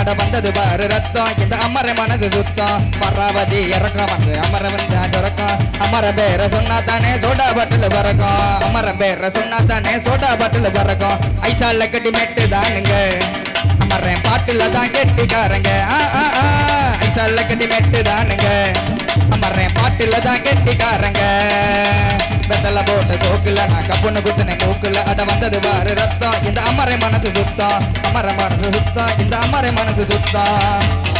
அட வந்தது பாரு ரத்தம். இந்த அமர மனசு சுத்தம். பராவதி இறக்கம் வந்து அமர வந்தா ஜொறக்கம் அமர பேர சொன்னா தானே சோடா பாட்டில் பறக்கும். அமர பேர சொன்னா தானே சோடா பாட்டில் பறக்கும். ஐசால கட்டி மெட்டு தானுங்க அமரன் பாட்டுல தான் கெட்டிக்காரங்க. ஐசால கட்டி மெட்டு தானுங்க அமரன் பாட்டுல தான் கெட்டிக்காரங்க. வெத்தல போட்ட சோக்குல நான் கப்புன்னு குத்துன மூக்குல. அட வந்தது வாரு ரத்தம். இந்த அமரை மனசு சுத்தம். அமர மனசு சுத்தம். இந்த அமரை மனசு சுத்தம்.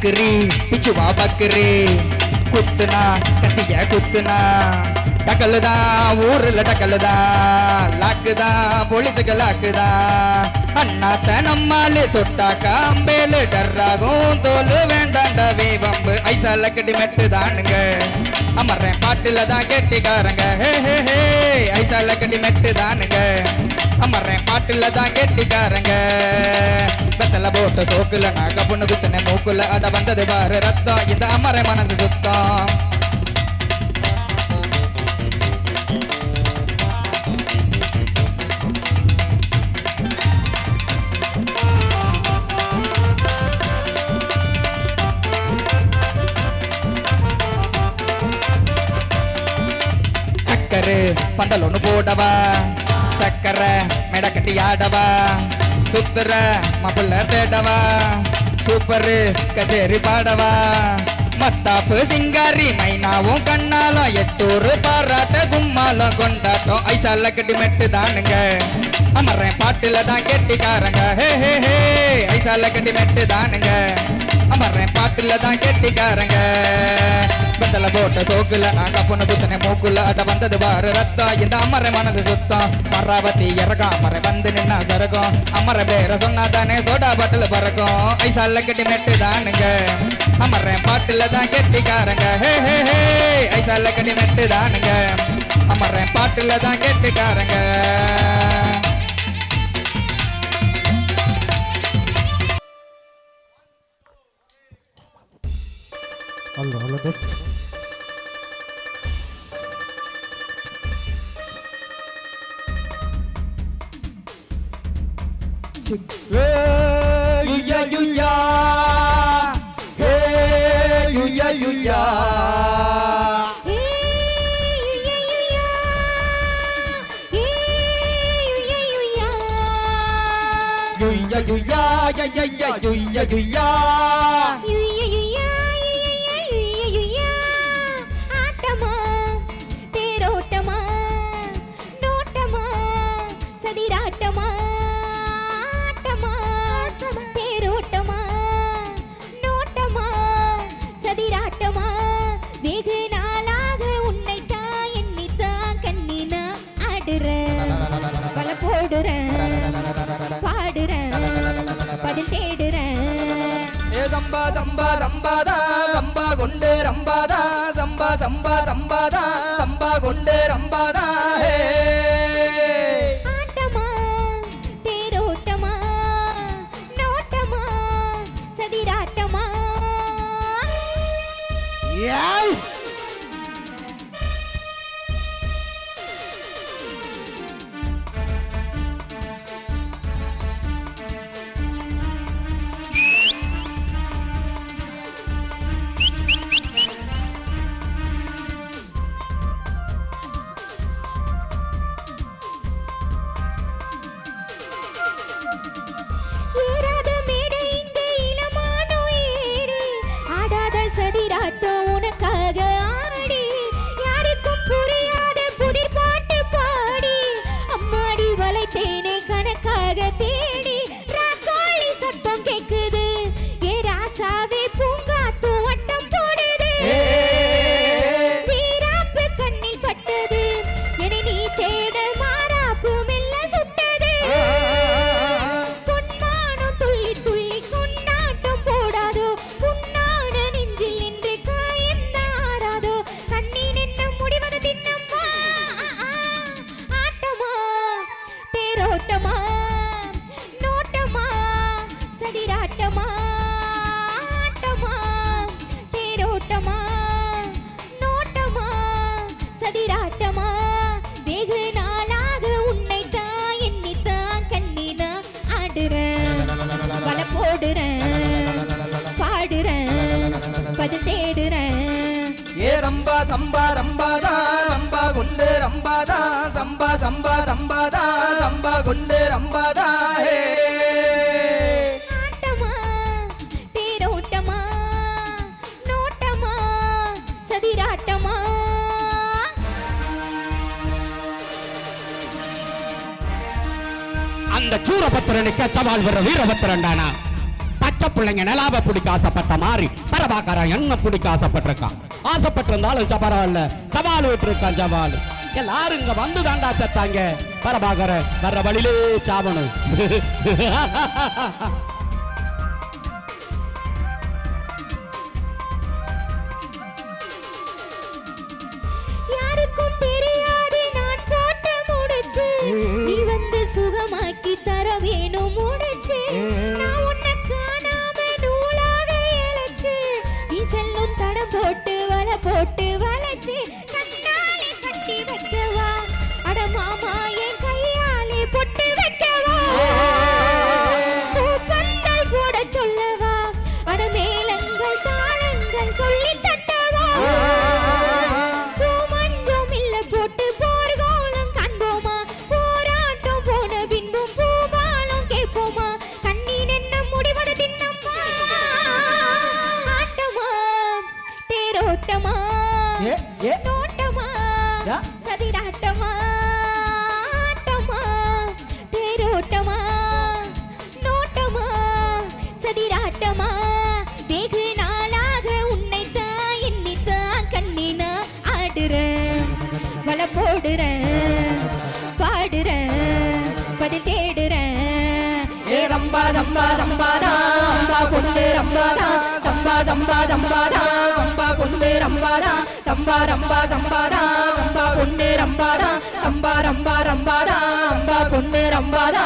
பக்ரி பிச்சுவா பக்ரி குத்துனா கத்திய குத்துனா டக்கலுதா ஊர்ல டக்கலுதா லாக்குதா போலீஸுக்கு லாக்குதா. அண்ணாத்த நம்மாலு தொட்டா காம்பேலு டர்ராகும் தோலு வேண்டாண்ட வேவம்பு ஐசால கட்டி மெட்டு தானுங்க அமர்றேன் பாட்டுல தான் கெட்டிக்காரங்க. ஹே ஹே ஹே ஐசால கட்டி மெட்டு தானுங்க அமர்றேன் பாட்டுல தான் கெட்டிக்காரங்க. பெத்தல போட்ட சோக்குல நாக பொண்ணு குத்துன மூக்குல அட வந்தது பாரு ரத்தம். இந்த அமர மனசு சுத்தம். பந்தல் ஒண்ணு போடவா. சக்கரை மெடக்கட்டி ஆடவா. சுத்துற மாப்பிள்ள தேடவா? சூப்பரு கச்சேரி பாடவா? மத்தாப்பு சிங்காரி மைனாவும் கண்ணாலும் எட்டூரு பாராட்ட கும்மாலும் கொண்டாட்டம். ஐசால கட்டி மெட்டு தானுங்க. அமர்றேன் பாட்டுல தான் கெட்டிக்காரங்க. ஹே ஹே ஹே. ஐசால கட்டி மெட்டு தானுங்க. அமர்றேன் பாட்டுல தான் கெட்டிக்காரங்க. பெத்தல போட்ட சோக்குல நாங்க பொண்ணு புத்தனை மூக்குல அட வந்தது பாரு ரத்தம். இந்த அமர மனசு சுத்தம். மராவதி இறக்கம் அமர வந்து நின்னா சரகம். அமர பேர சொன்னா தானே சோடா பாட்டில் பறக்கும். ஐசால கட்டி நெட்டு தானுங்க அமர்றேன் பாட்டுல தான் கெட்டிக்காரங்க. ஹே ஹே ஹே ஐசால கட்டி நெட்டு தானுங்க அமர்றேன் பாட்டுல தான் கெட்டிக்காரங்க. this. Hey, you yeah, you yeah. Hey, you yeah, you yeah. Yuya, yuya, yuya, yuya, yuya, yuya. Yuya, yuya. Yuya. பாடுறேன் பதில் தேடுறேன் ஏ சம்பா சம்பா சம்பாதா சம்பா கொண்டு ரம்பாதா சம்பா சம்பா சம்பாதா சம்பா கொண்டு ரம்பாதா ஹே சம்பா ரம்பாதா சம்பா கொண்டு ரம்பாதா சம்பா சம்பா ரம்பாதா சம்பா கொண்டு ரம்பாதா ஹே. ஆட்டமா தேரோட்டமா நோட்டமா சதிராட்டமா? அந்த சூரபத்திரனுக்கு சவால் வர வீரபத்திரன்டானா பச்சை பிள்ளைங்க நிலாவை பிடிக்க ஆசைப்பட்ட மாதிரி பரபாக்காரன் என்ன பிடிக்க ஆசைப்பட்டிருக்கான்? ஆசைப்பட்டிருந்தாலும் பரவாயில்ல. சவால் விட்டுருக்கான் சவால் எல்லாரும் இங்க வந்து தாண்டா செத்தாங்க. பரபாகர வர்ற வழியிலே சாவணும். நோட்டமா யா? சதிராட்டமா? ஆட்டமா? தேரோட்டமா? நோட்டமா? சதிராட்டமா? வெகு நாளாக உன்னைத்தான் எண்ணித்தான் கண்ணினா ஆடுறேன் வலை போடுறேன் பாடுறேன் பதில் தேடுறேன் ஏ ரம்பா சம்பா சம்பாதா அம்பா கொண்டு ரம்பாதா சம்பா சம்பாதா சம்பா பொண்ணு ரம்பாதா சம்பா ரம்பா சம்பாதா சம்பா பொண்ணு ரம்பாதா சம்பா ரம்பா ரம்பாதா அம்பா பொண்ணு ரம்பாதா